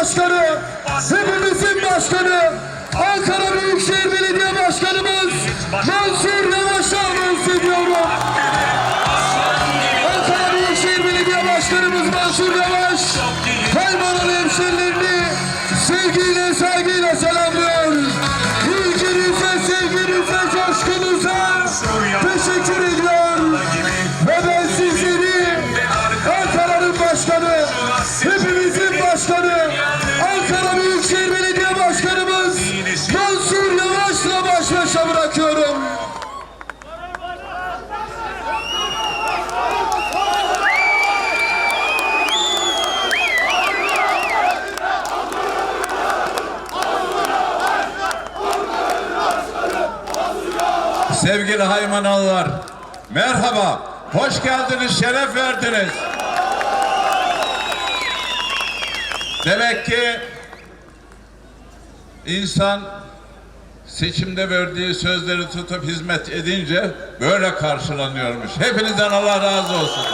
Başkanı, hepimizin başkanı, Ankara Büyükşehir Belediye Başkanımız Mansur Yavaş'a Sevgili Haymanalılar, merhaba, hoş geldiniz, şeref verdiniz. Demek ki insan seçimde verdiği sözleri tutup hizmet edince böyle karşılanıyormuş. Hepinizden Allah razı olsun.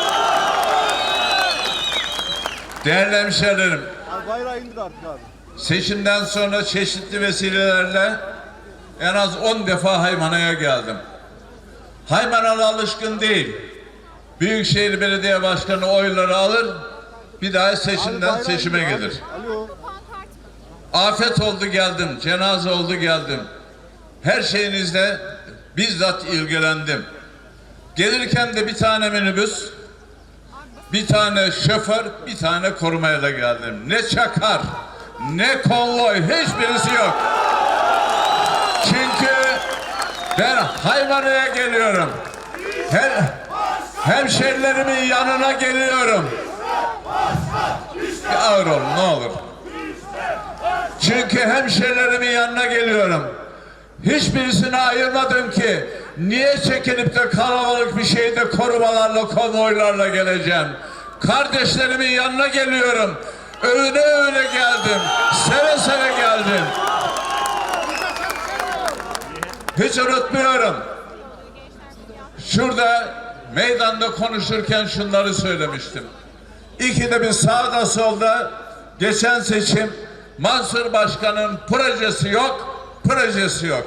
Değerli hemşehrilerim, Abi bayrağı indir artık abi. Seçimden sonra çeşitli vesilelerle en az 10 defa Haymana'ya geldim. Haymanalı alışkın değil. Büyükşehir Belediye Başkanı oyları alır, bir daha seçimden seçime gelir. Afet oldu geldim, cenaze oldu geldim. Her şeyinizle bizzat ilgilendim. Gelirken de bir tane minibüs, bir tane şoför, bir tane korumayla geldim. Ne çakar, ne konvoy, hiçbirisi yok. Çünkü ben hayvanaya geliyorum. Her, hemşerilerimin yanına geliyorum. Bir ağır ne olur. Çünkü hemşerilerimin yanına geliyorum. Hiçbirisini ayırmadım ki. Niye çekinip de kalabalık bir şeyde korumalarla, konvoylarla geleceğim? Kardeşlerimin yanına geliyorum. Öğüne öğüne geldim. Seve seve geldim. Hiç unutmuyorum. Şurada meydanda konuşurken şunları söylemiştim. İkide bir sağda solda geçen seçim Mansur Başkan'ın projesi yok, projesi yok.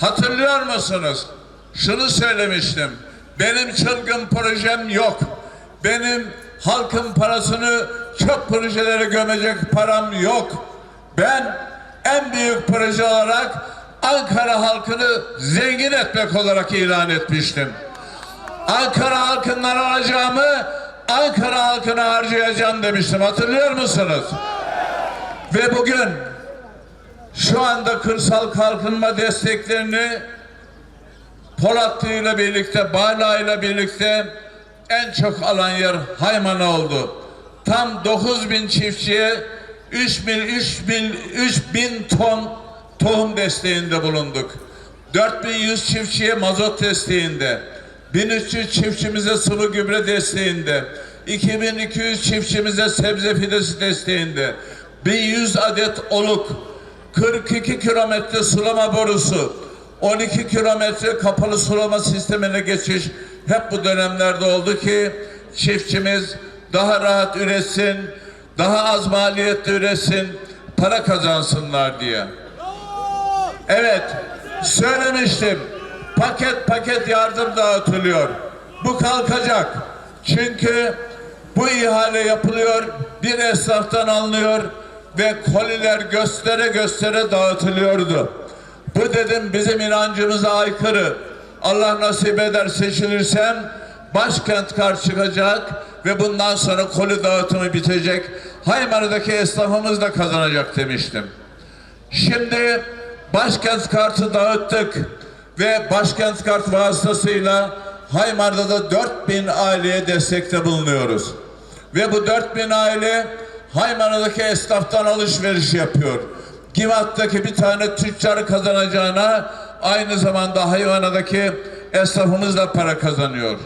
Hatırlıyor musunuz? Şunu söylemiştim. Benim çılgın projem yok. Benim halkın parasını çok projelere gömecek param yok. Ben en büyük proje olarak Ankara halkını zengin etmek olarak ilan etmiştim. Ankara halkından alacağımı Ankara halkına harcayacağım demiştim. Hatırlıyor musunuz? Ve bugün şu anda kırsal kalkınma desteklerini Polatlı ile birlikte, Bala ile birlikte en çok alan yer Haymana oldu. Tam 9 bin çiftçiye 3 bin, 3 bin, 3 bin ton tohum desteğinde bulunduk. 4100 çiftçiye mazot desteğinde, 1300 çiftçimize sıvı gübre desteğinde, 2200 çiftçimize sebze fidesi desteğinde, 1100 adet oluk, 42 kilometre sulama borusu, 12 kilometre kapalı sulama sistemine geçiş hep bu dönemlerde oldu ki çiftçimiz daha rahat üretsin, daha az maliyetli üretsin, para kazansınlar diye. Evet, söylemiştim. Paket paket yardım dağıtılıyor. Bu kalkacak. Çünkü bu ihale yapılıyor, bir esnaftan alınıyor ve koliler göstere göstere dağıtılıyordu. Bu dedim bizim inancımıza aykırı. Allah nasip eder seçilirsem başkent kar çıkacak ve bundan sonra koli dağıtımı bitecek. Haymana'daki esnafımız da kazanacak demiştim. Şimdi başkent kartı dağıttık ve başkent kart vasıtasıyla Haymar'da da 4000 aileye destekte bulunuyoruz. Ve bu 4000 aile Haymar'daki esnaftan alışveriş yapıyor. Givat'taki bir tane tüccar kazanacağına aynı zamanda Hayvana'daki esnafımız da para kazanıyor.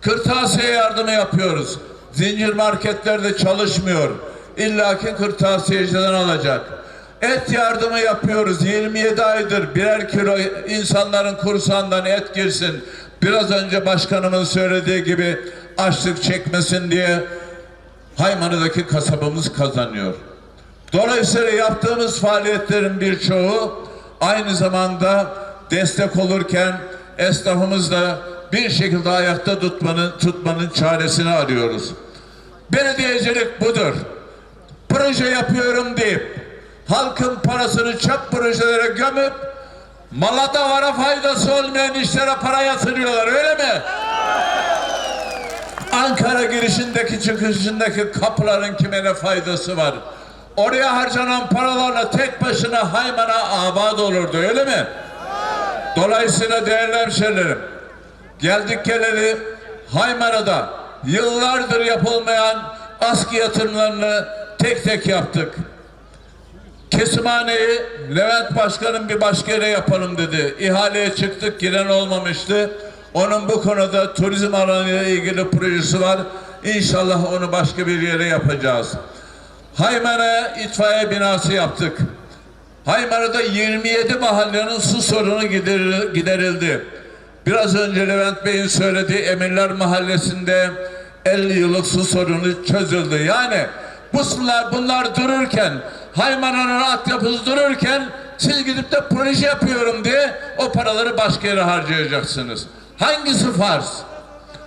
Kırtasiye yardımı yapıyoruz. Zincir marketlerde çalışmıyor. İlla ki kırtasiyeciden alacak. Et yardımı yapıyoruz. 27 aydır birer kilo insanların kursandan et girsin. Biraz önce başkanımın söylediği gibi açlık çekmesin diye Haymanı'daki kasabımız kazanıyor. Dolayısıyla yaptığımız faaliyetlerin birçoğu aynı zamanda destek olurken esnafımız da bir şekilde ayakta tutmanın, tutmanın çaresini arıyoruz. Belediyecilik budur. Proje yapıyorum deyip halkın parasını çöp projelere gömüp mala davara faydası olmayan işlere para yatırıyorlar öyle mi? Ankara girişindeki çıkışındaki kapıların kime ne faydası var? Oraya harcanan paralarla tek başına Hayman'a abad olurdu öyle mi? Dolayısıyla değerli hemşehrilerim geldik geleli Haymana'da yıllardır yapılmayan askı yatırımlarını tek tek yaptık. Kesimhaneyi Levent Başkan'ın bir başka yere yapalım dedi. İhaleye çıktık giren olmamıştı. Onun bu konuda turizm alanıyla ilgili projesi var. İnşallah onu başka bir yere yapacağız. Haymana'ya itfaiye binası yaptık. Haymana'da 27 mahallenin su sorunu gideril- giderildi. Biraz önce Levent Bey'in söylediği Emirler Mahallesi'nde 50 yıllık su sorunu çözüldü. Yani bu sular bunlar dururken Haymana'nın altyapısı dururken siz gidip de proje yapıyorum diye o paraları başka yere harcayacaksınız. Hangisi farz?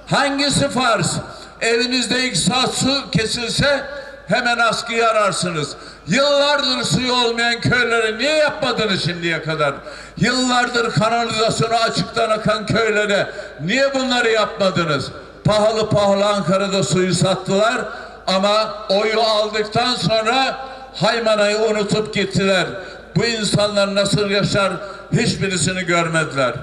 Hangisi farz? Evinizde ilk saat su kesilse hemen askıyı ararsınız. Yıllardır suyu olmayan köylere niye yapmadınız şimdiye kadar? Yıllardır kanalizasyonu açıktan akan köylere niye bunları yapmadınız? Pahalı pahalı Ankara'da suyu sattılar ama oyu aldıktan sonra Haymana'yı unutup gittiler. Bu insanlar nasıl yaşar hiçbirisini görmediler.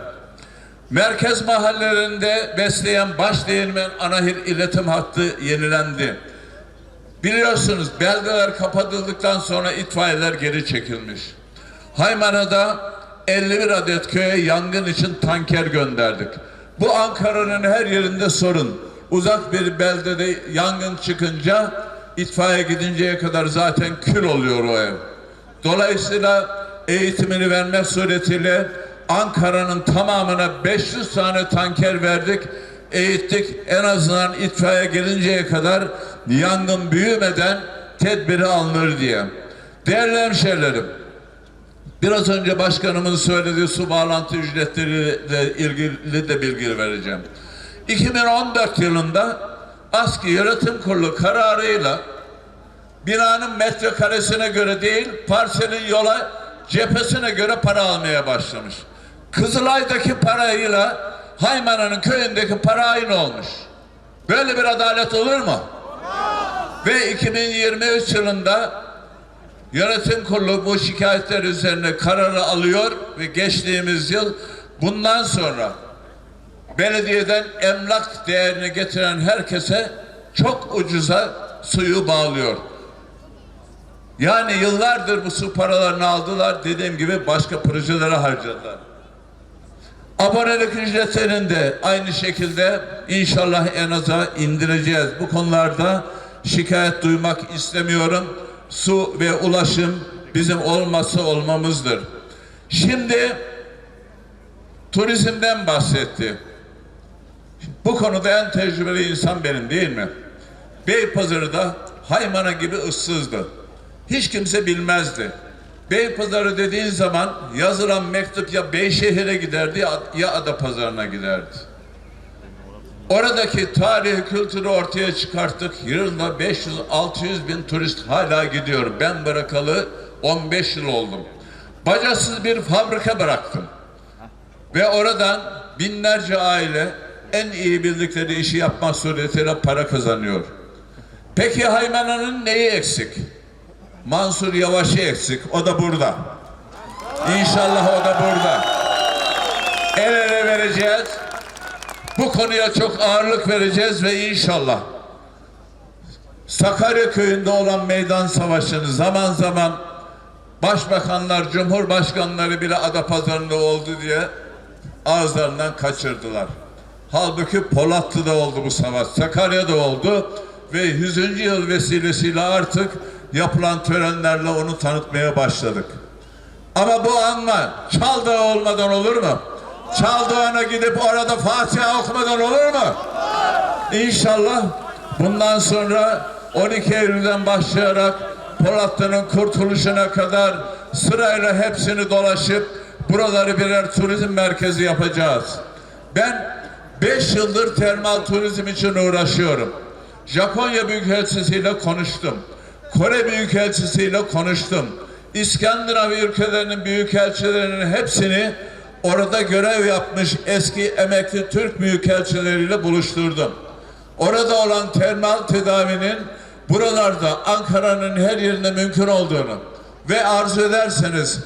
Merkez mahallelerinde besleyen baş değirmen anahir iletim hattı yenilendi. Biliyorsunuz beldeler kapatıldıktan sonra itfaiyeler geri çekilmiş. Haymana'da 51 adet köye yangın için tanker gönderdik. Bu Ankara'nın her yerinde sorun. Uzak bir beldede yangın çıkınca itfaiye gidinceye kadar zaten kül oluyor o ev. Dolayısıyla eğitimini vermek suretiyle Ankara'nın tamamına 500 tane tanker verdik, eğittik. En azından itfaiye gelinceye kadar yangın büyümeden tedbiri alınır diye. Değerli hemşehrilerim, biraz önce başkanımın söylediği su bağlantı ücretleriyle ilgili de bilgi vereceğim. 2014 yılında ASKİ Yönetim Kurulu kararıyla binanın metrekaresine göre değil, parselin yola cephesine göre para almaya başlamış. Kızılay'daki parayla Haymana'nın köyündeki para aynı olmuş. Böyle bir adalet olur mu? Ve 2023 yılında yönetim kurulu bu şikayetler üzerine kararı alıyor ve geçtiğimiz yıl bundan sonra belediyeden emlak değerini getiren herkese çok ucuza suyu bağlıyor. Yani yıllardır bu su paralarını aldılar. Dediğim gibi başka projelere harcadılar. Abonelik ücretlerini de aynı şekilde inşallah en aza indireceğiz. Bu konularda şikayet duymak istemiyorum. Su ve ulaşım bizim olması olmamızdır. Şimdi turizmden bahsetti. Bu konuda en tecrübeli insan benim değil mi? Beypazarı'da Haymana gibi ıssızdı. Hiç kimse bilmezdi. Beypazarı dediğin zaman yazılan mektup ya Beyşehir'e giderdi ya, Adapazarı'na giderdi. Oradaki tarihi kültürü ortaya çıkarttık. Yılda 500-600 bin turist hala gidiyor. Ben bırakalı 15 yıl oldum. Bacasız bir fabrika bıraktım. Ve oradan binlerce aile en iyi bildikleri işi yapmak suretiyle para kazanıyor. Peki Haymana'nın neyi eksik? Mansur Yavaş'ı eksik. O da burada. İnşallah o da burada. El ele vereceğiz. Bu konuya çok ağırlık vereceğiz ve inşallah Sakarya köyünde olan meydan savaşını zaman zaman başbakanlar, cumhurbaşkanları bile Adapazarı'nda oldu diye ağızlarından kaçırdılar. Halbuki Polatlı'da oldu bu savaş, Sakarya'da oldu ve 100. yıl vesilesiyle artık yapılan törenlerle onu tanıtmaya başladık. Ama bu anma Çaldığı olmadan olur mu? Çaldığına gidip orada Fatiha okumadan olur mu? İnşallah bundan sonra 12 Eylül'den başlayarak Polatlı'nın kurtuluşuna kadar sırayla hepsini dolaşıp buraları birer turizm merkezi yapacağız. Ben 5 yıldır termal turizm için uğraşıyorum. Japonya Büyükelçisiyle konuştum. Kore Büyükelçisiyle konuştum. İskandinav ülkelerinin büyükelçilerinin hepsini orada görev yapmış eski emekli Türk büyükelçileriyle buluşturdum. Orada olan termal tedavinin buralarda Ankara'nın her yerinde mümkün olduğunu ve arzu ederseniz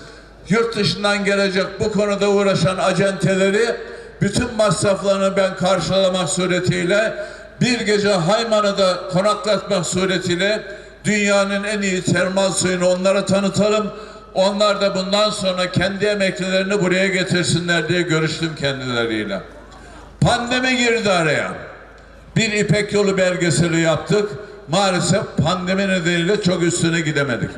yurt dışından gelecek bu konuda uğraşan acenteleri bütün masraflarını ben karşılamak suretiyle bir gece Haymana'da konaklatmak suretiyle dünyanın en iyi termal suyunu onlara tanıtalım. Onlar da bundan sonra kendi emeklilerini buraya getirsinler diye görüştüm kendileriyle. Pandemi girdi araya. Bir İpek Yolu belgeseli yaptık. Maalesef pandemi nedeniyle çok üstüne gidemedik.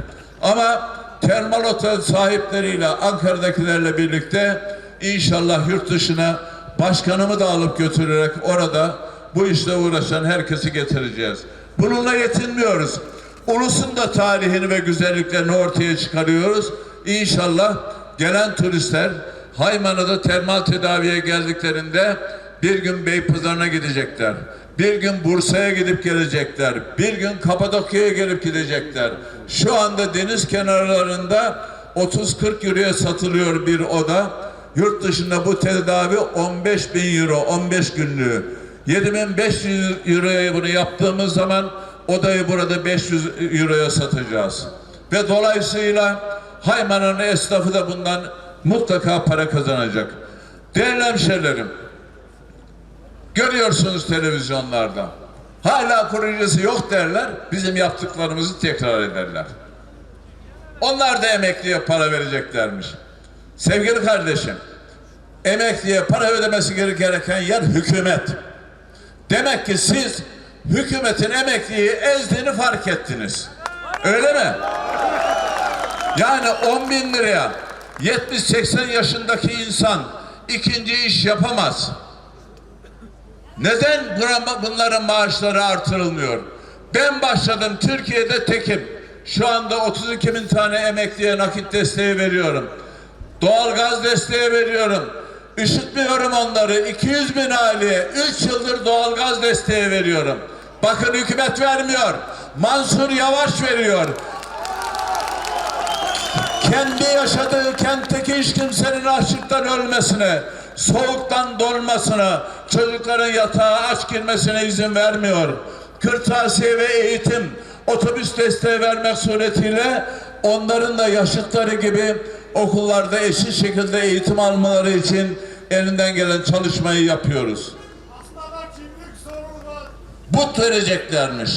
Ama termal otel sahipleriyle Ankara'dakilerle birlikte inşallah yurt dışına başkanımı da alıp götürerek orada bu işle uğraşan herkesi getireceğiz. Bununla yetinmiyoruz. Ulusun da tarihini ve güzelliklerini ortaya çıkarıyoruz. İnşallah gelen turistler Haymana'da termal tedaviye geldiklerinde bir gün Beypazarı'na gidecekler. Bir gün Bursa'ya gidip gelecekler. Bir gün Kapadokya'ya gelip gidecekler. Şu anda deniz kenarlarında 30-40 euroya satılıyor bir oda. Yurt dışında bu tedavi 15 bin euro, 15 günlüğü. 7500 euroya bunu yaptığımız zaman odayı burada 500 euroya satacağız. Ve dolayısıyla Hayman'ın esnafı da bundan mutlaka para kazanacak. Değerli hemşehrilerim, görüyorsunuz televizyonlarda. Hala projesi yok derler, bizim yaptıklarımızı tekrar ederler. Onlar da emekliye para vereceklermiş. Sevgili kardeşim, emekliye para ödemesi gereken yer hükümet. Demek ki siz hükümetin emekliyi ezdiğini fark ettiniz. Öyle mi? Yani 10 bin liraya 70-80 yaşındaki insan ikinci iş yapamaz. Neden bunların maaşları artırılmıyor? Ben başladım Türkiye'de tekim. Şu anda 32 bin tane emekliye nakit desteği veriyorum. Doğalgaz desteği veriyorum. Üşütmüyorum onları. 200 bin aileye 3 yıldır doğalgaz desteği veriyorum. Bakın hükümet vermiyor. Mansur Yavaş veriyor. Kendi yaşadığı kentteki hiç kimsenin açlıktan ölmesine, soğuktan donmasına, çocukların yatağa aç girmesine izin vermiyor. Kırtasiye ve eğitim, otobüs desteği vermek suretiyle onların da yaşıtları gibi okullarda eşit şekilde eğitim almaları için elinden gelen çalışmayı yapıyoruz. But vereceklermiş.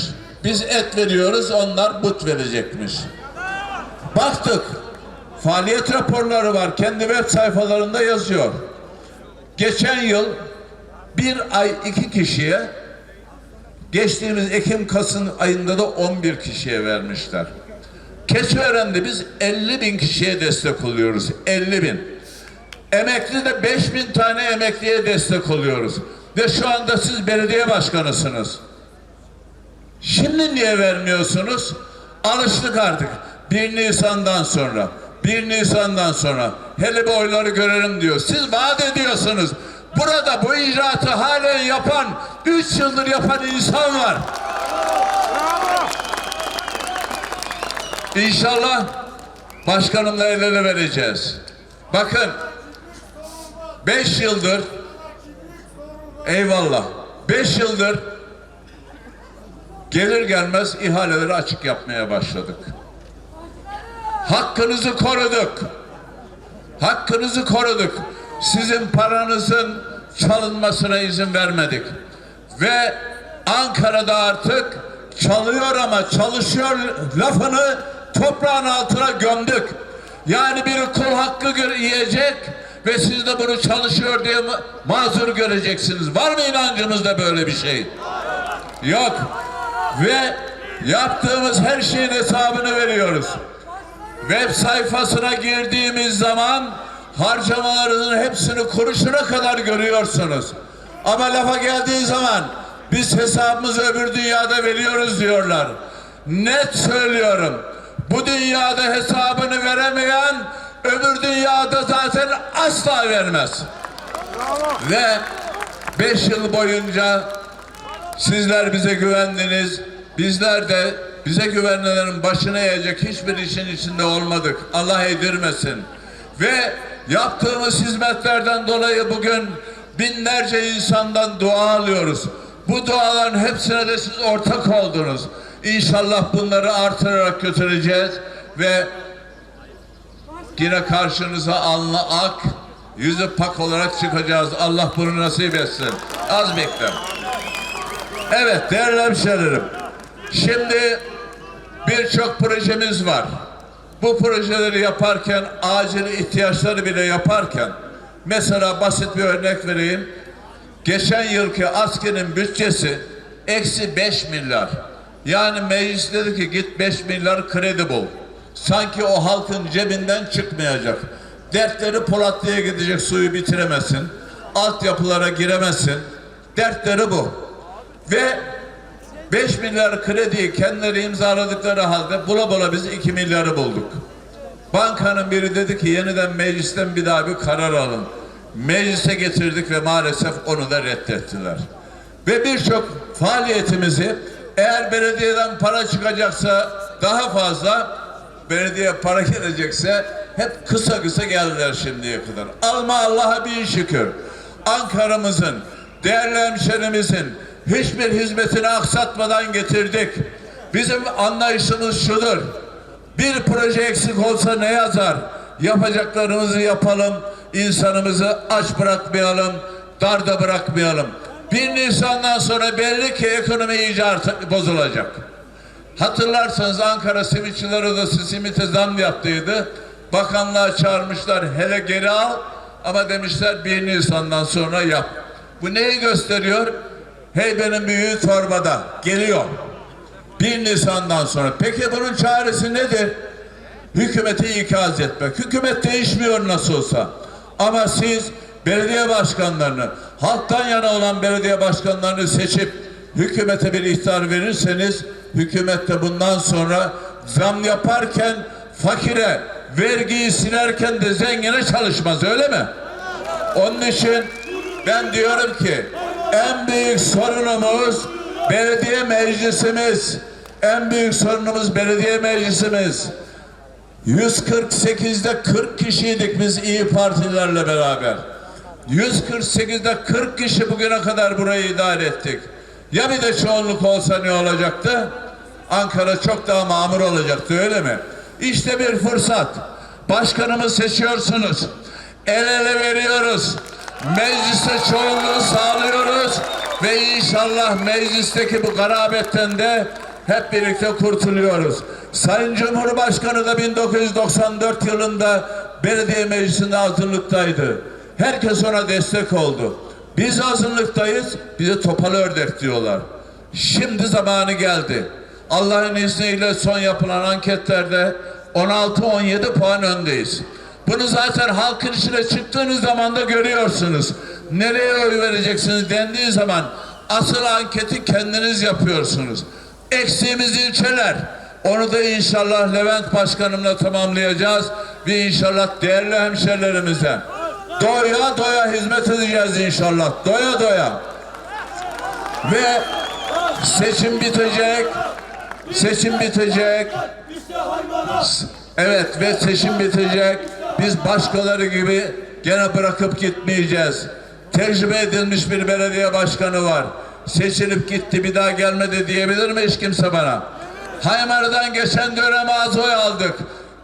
Biz et veriyoruz, onlar but verecekmiş. Baktık. Faaliyet raporları var. Kendi web sayfalarında yazıyor. Geçen yıl bir ay iki kişiye geçtiğimiz Ekim Kasım ayında da 11 kişiye vermişler. Keçiören'de biz 50 bin kişiye destek oluyoruz. 50 bin. Emekli de 5 bin tane emekliye destek oluyoruz. Ve şu anda siz belediye başkanısınız. Şimdi niye vermiyorsunuz? Alıştık artık. 1 Nisan'dan sonra. 1 Nisan'dan sonra. Hele bir oyları görelim diyor. Siz vaat ediyorsunuz. Burada bu icraatı halen yapan, 3 yıldır yapan insan var. İnşallah başkanımla el ele vereceğiz. Bakın 5 yıldır eyvallah 5 yıldır gelir gelmez ihaleleri açık yapmaya başladık. Hakkınızı koruduk. Hakkınızı koruduk. Sizin paranızın çalınmasına izin vermedik. Ve Ankara'da artık çalıyor ama çalışıyor lafını toprağın altına gömdük. Yani bir kul hakkı yiyecek ve siz de bunu çalışıyor diye ma- mazur göreceksiniz. Var mı inancınızda böyle bir şey? Yok. Ve yaptığımız her şeyin hesabını veriyoruz. Web sayfasına girdiğimiz zaman harcamalarının hepsini kuruşuna kadar görüyorsunuz. Ama lafa geldiği zaman biz hesabımızı öbür dünyada veriyoruz diyorlar. Net söylüyorum. Bu dünyada hesabını veremeyen öbür dünyada zaten asla vermez. Ve beş yıl boyunca sizler bize güvendiniz. Bizler de bize güvenenlerin başına eğecek hiçbir işin içinde olmadık. Allah edirmesin. Ve yaptığımız hizmetlerden dolayı bugün binlerce insandan dua alıyoruz. Bu duaların hepsine de siz ortak oldunuz. İnşallah bunları artırarak götüreceğiz ve yine karşınıza alnı ak, yüzü pak olarak çıkacağız. Allah bunu nasip etsin. Az bekle. Evet değerli hemşehrilerim. Şimdi birçok projemiz var. Bu projeleri yaparken acil ihtiyaçları bile yaparken mesela basit bir örnek vereyim. Geçen yılki askerin bütçesi eksi 5 milyar. Yani meclis dedi ki git 5 milyar kredi bul. Sanki o halkın cebinden çıkmayacak. Dertleri Polatlı'ya gidecek suyu bitiremesin. Altyapılara giremesin. Dertleri bu. Ve 5 milyar krediyi kendileri imzaladıkları halde bula bula biz 2 milyarı bulduk. Bankanın biri dedi ki yeniden meclisten bir daha bir karar alın. Meclise getirdik ve maalesef onu da reddettiler. Ve birçok faaliyetimizi eğer belediyeden para çıkacaksa daha fazla belediye para gelecekse hep kısa kısa geldiler şimdiye kadar. Alma Allah'a bin şükür. Ankara'mızın, değerli hemşerimizin hiçbir hizmetini aksatmadan getirdik. Bizim anlayışımız şudur. Bir proje eksik olsa ne yazar? Yapacaklarımızı yapalım, insanımızı aç bırakmayalım, darda bırakmayalım. Bir Nisan'dan sonra belli ki ekonomi iyice bozulacak. Hatırlarsanız Ankara Simitçiler Odası simite zam yaptıydı. Bakanlığa çağırmışlar hele geri al ama demişler 1 Nisan'dan sonra yap. Bu neyi gösteriyor? Hey benim büyüğü torbada geliyor. 1 Nisan'dan sonra. Peki bunun çaresi nedir? Hükümeti ikaz etmek. Hükümet değişmiyor nasıl olsa. Ama siz belediye başkanlarını, halktan yana olan belediye başkanlarını seçip hükümete bir ihtar verirseniz hükümet de bundan sonra zam yaparken fakire vergiyi silerken de zengine çalışmaz öyle mi? Onun için ben diyorum ki en büyük sorunumuz belediye meclisimiz. En büyük sorunumuz belediye meclisimiz. 148'de 40 kişiydik biz iyi Partilerle beraber. 148'de 40 kişi bugüne kadar burayı idare ettik. Ya bir de çoğunluk olsa ne olacaktı? Ankara çok daha mamur olacaktı öyle mi? İşte bir fırsat. Başkanımı seçiyorsunuz. El ele veriyoruz. Mecliste çoğunluğu sağlıyoruz. Ve inşallah meclisteki bu garabetten de hep birlikte kurtuluyoruz. Sayın Cumhurbaşkanı da 1994 yılında belediye meclisinde hazırlıktaydı. Herkes ona destek oldu. Biz hazırlıktayız, bize topal ördek diyorlar. Şimdi zamanı geldi. Allah'ın izniyle son yapılan anketlerde 16-17 puan öndeyiz. Bunu zaten halkın içine çıktığınız zaman da görüyorsunuz. Nereye oy vereceksiniz dendiği zaman asıl anketi kendiniz yapıyorsunuz. Eksiğimiz ilçeler. Onu da inşallah Levent Başkanımla tamamlayacağız ve inşallah değerli hemşerilerimize doya doya hizmet edeceğiz inşallah. Doya doya. Ve seçim bitecek. Seçim bitecek. Evet ve seçim bitecek. Biz başkaları gibi gene bırakıp gitmeyeceğiz. Tecrübe edilmiş bir belediye başkanı var. Seçilip gitti bir daha gelmedi diyebilir mi hiç kimse bana? Haymar'dan geçen dönem az oy aldık.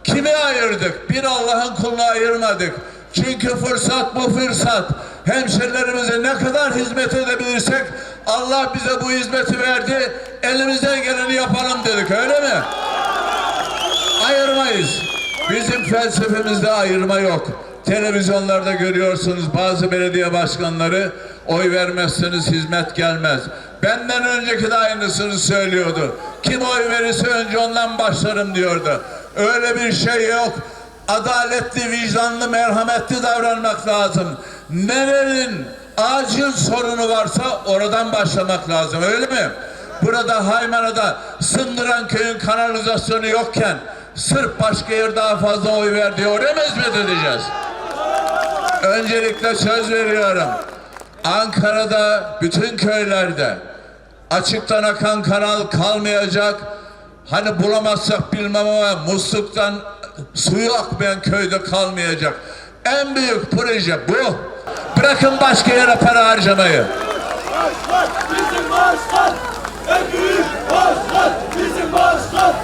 Kimi ayırdık? Bir Allah'ın kulunu ayırmadık. Çünkü fırsat bu fırsat. Hemşerilerimize ne kadar hizmet edebilirsek Allah bize bu hizmeti verdi. Elimizden geleni yapalım dedik öyle mi? ayırmayız. Bizim felsefemizde ayırma yok. Televizyonlarda görüyorsunuz bazı belediye başkanları oy vermezseniz hizmet gelmez. Benden önceki de aynısını söylüyordu. Kim oy verirse önce ondan başlarım diyordu. Öyle bir şey yok. Adaletli, vicdanlı, merhametli davranmak lazım. Nerenin acil sorunu varsa oradan başlamak lazım öyle mi? Burada Haymana'da Sındıran köyün kanalizasyonu yokken sırf başka yer daha fazla oy ver diye oraya mı hizmet edeceğiz? Öncelikle söz veriyorum. Ankara'da bütün köylerde açıktan akan kanal kalmayacak. Hani bulamazsak bilmem ama musluktan suyu akmayan köyde kalmayacak. En büyük proje bu. Bırakın başka yere para harcamayı. Bizim başkan en büyük başkan bizim başkan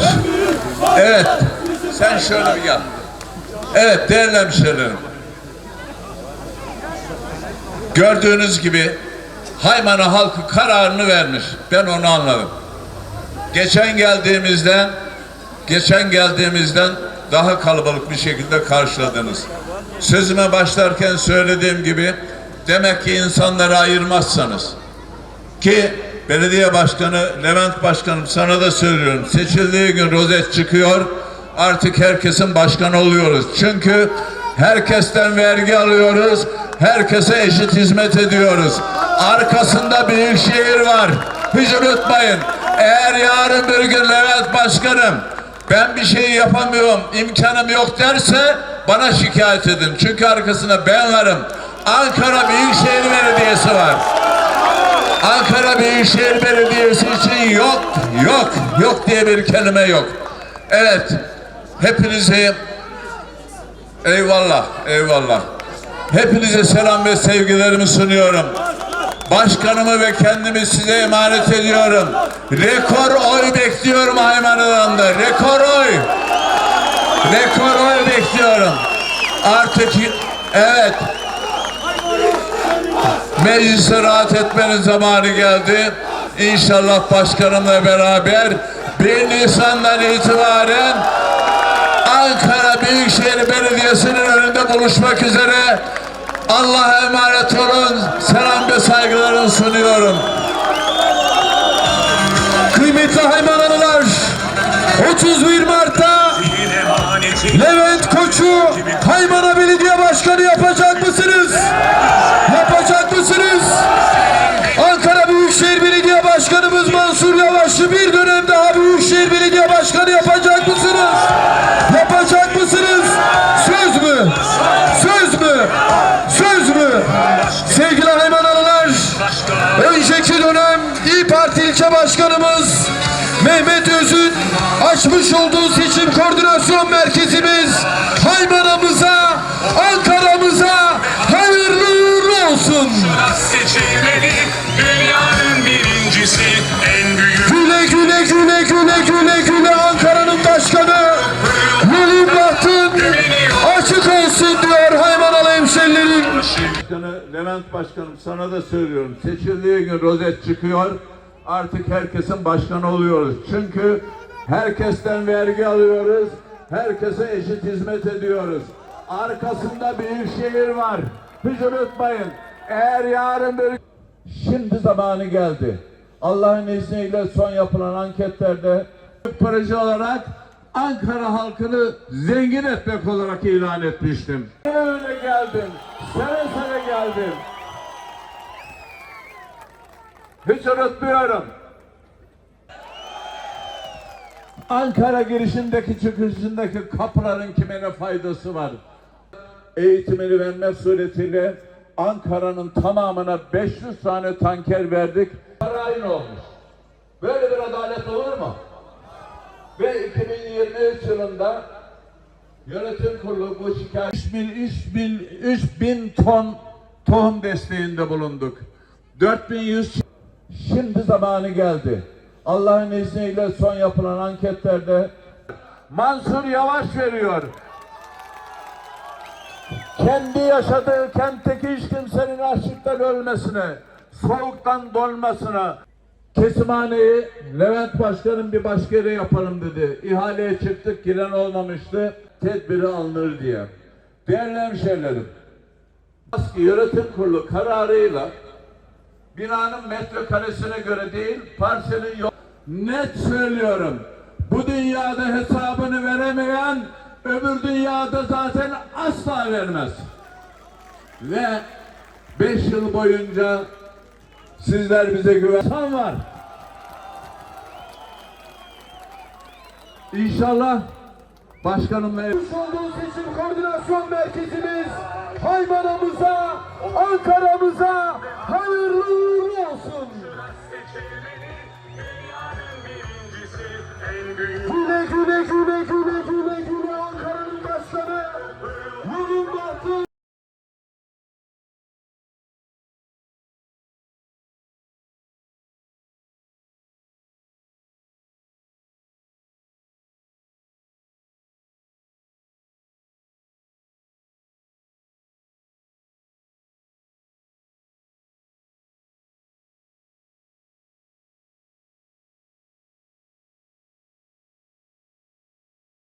en büyük başkan Evet. Sen şöyle bir gel. Evet değerli hemşehrilerim. Gördüğünüz gibi Haymana halkı kararını vermiş. Ben onu anladım. Geçen geldiğimizden geçen geldiğimizden daha kalabalık bir şekilde karşıladınız. Sözüme başlarken söylediğim gibi demek ki insanları ayırmazsanız ki belediye başkanı Levent Başkanım sana da söylüyorum. Seçildiği gün rozet çıkıyor. Artık herkesin başkanı oluyoruz. Çünkü herkesten vergi alıyoruz. Herkese eşit hizmet ediyoruz. Arkasında büyük şehir var. Hiç unutmayın. Eğer yarın bir gün Levent Başkanım ben bir şey yapamıyorum, imkanım yok derse bana şikayet edin. Çünkü arkasında ben varım. Ankara Büyükşehir Belediyesi var. Ankara Büyükşehir Belediyesi için yok, yok, yok diye bir kelime yok. Evet, hepinizi eyvallah, eyvallah. Hepinize selam ve sevgilerimi sunuyorum. Başkanımı ve kendimi size emanet ediyorum. Rekor oy bekliyorum Aymanı'dan da. Rekor oy. Rekor oy bekliyorum. Artık evet meclise rahat etmenin zamanı geldi. İnşallah başkanımla beraber 1 Nisan'dan itibaren Ankara Büyükşehir Belediyesi'nin önünde buluşmak üzere Allah'a emanet olun. Selam ve saygılarımı sunuyorum. Kıymetli Haymanalılar 31 Mart'ta Levent Koç'u Haymana Belediye Başkanı yapacak mısınız? Yapacak mısınız? Ankara Büyükşehir Belediye Başkanımız Mansur Yavaş'ı bir dönem daha Büyükşehir Belediye Başkanı yapacak mısınız? Yapacak açmış olduğu seçim koordinasyon merkezimiz Haymana'mıza, Ankara'mıza hayırlı uğurlu olsun. seçilmeli dünyanın birincisi en büyük Güle güle güle güle güle güle Ankara'nın başkanı Yolun bahtın açık olsun diyor Haymanalı hemşerilerim. Başkanı Levent Başkanım sana da söylüyorum. Seçildiği gün rozet çıkıyor. Artık herkesin başkanı oluyoruz. Çünkü herkesten vergi alıyoruz. Herkese eşit hizmet ediyoruz. Arkasında büyük şehir var. Hiç unutmayın. Eğer yarın bir Şimdi zamanı geldi. Allah'ın izniyle son yapılan anketlerde proje olarak Ankara halkını zengin etmek olarak ilan etmiştim. Öyle geldim. Seve seve geldim. Hiç unutmuyorum. Ankara girişindeki çıkışındaki kapıların kime ne faydası var? Eğitimini vermek suretiyle Ankara'nın tamamına 500 tane tanker verdik. Para olmuş. Böyle bir adalet olur mu? Ve 2023 yılında yönetim kurulu bu şikayet 3000 3000 3000 ton tohum desteğinde bulunduk. 4100 Şimdi zamanı geldi. Allah'ın izniyle son yapılan anketlerde Mansur Yavaş veriyor. Kendi yaşadığı kentteki hiç kimsenin açlıktan ölmesine, soğuktan donmasına, Kesimhaneyi Levent Başkan'ın bir başka yere yapalım dedi. İhaleye çıktık giren olmamıştı. Tedbiri alınır diye. Değerli hemşehrilerim. Maski Yönetim Kurulu kararıyla binanın metrekaresine göre değil parselin yok. Net söylüyorum. Bu dünyada hesabını veremeyen öbür dünyada zaten asla vermez. Ve beş yıl boyunca Sizler bize güven var. İnşallah Başkanım ve olduğu seçim koordinasyon merkezimiz Haymana'mıza, Ankara'mıza hayırlı uğurlu olsun. Güle güle güle güle